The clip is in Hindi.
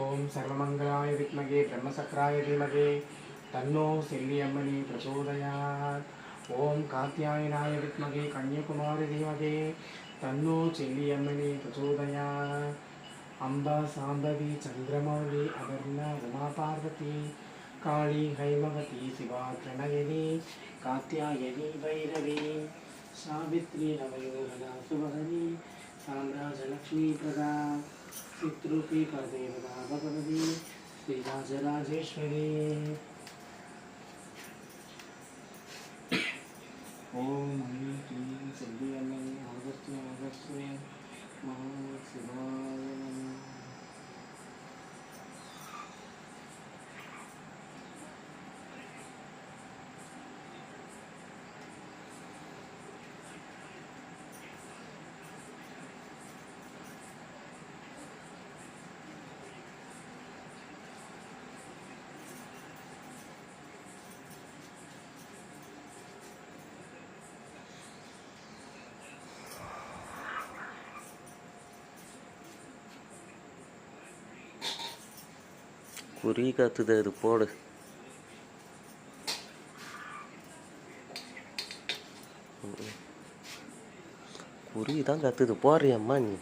ओम सर्वमंगलाय विद्मगे ब्रह्मसक्राय धीमगे तनो सिल्लियम्मनि प्रचोदया ओं कायनाय विद्मगे कन्याकुमारी धीमगे तन्नो चिल्लियम्मनि प्रचोदयात्। अम्बा सांबवी चंद्रमौली अवर्ण उमा पार्वती काली, हैमवती शिवा प्रणयनी कात्यायनी, भैरवी, सावित्री नवयोगदा सुवहनी साम्राजलक्ष्मी प्रदा। पितृपिपदे राघवदे श्रीराजराजेश्वरे। ॐ ह्रीं क्लीं सद्यलये अगस्त्य अगस्त्य महाशिवा குறி காத்துது அது போடு. குறி தான் கத்துது. போடுறியம்மா நீ?